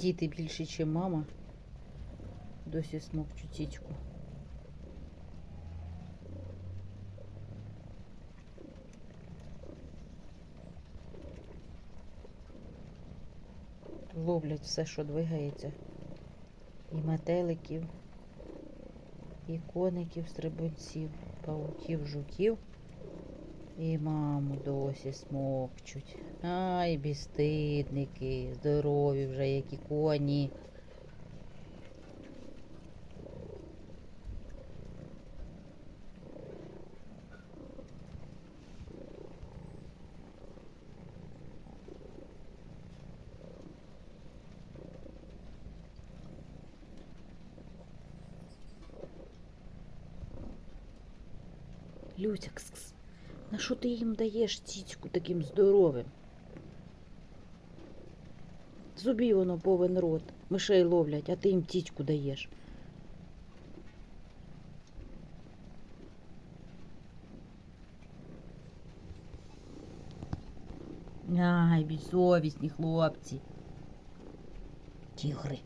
Діти більше, ніж мама. Досі смокчу тічку. Ловлять все, що двигається. І метеликів, і коників, стрибунців, пауків, жуків. І маму досі смокчуть. Ай, безстидники, здорові вже, які коні. Люся, кс-кс, на що ти їм даєш тітьку таким здоровим? Зубі воно повен рот, мишей ловлять, а ти їм тітьку даєш. Ай, безсовісні хлопці. Тігри.